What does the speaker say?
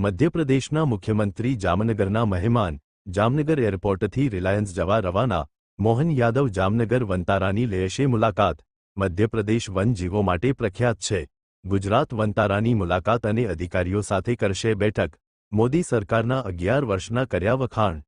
મધ્યપ્રદેશના મુખ્યમંત્રી જામનગરના મહેમાન જામનગર એરપોર્ટથી રિલાયન્સ જવા રવાના મોહન યાદવ જામનગર વંતારાની લેશે મુલાકાત. મધ્યપ્રદેશ વનજીવો માટે પ્રખ્યાત છે. ગુજરાત વંતારાની મુલાકાત અને અધિકારીઓ સાથે કરશે બેઠક. મોદી સરકારના અગિયાર વર્ષના કર્યા વખાણ.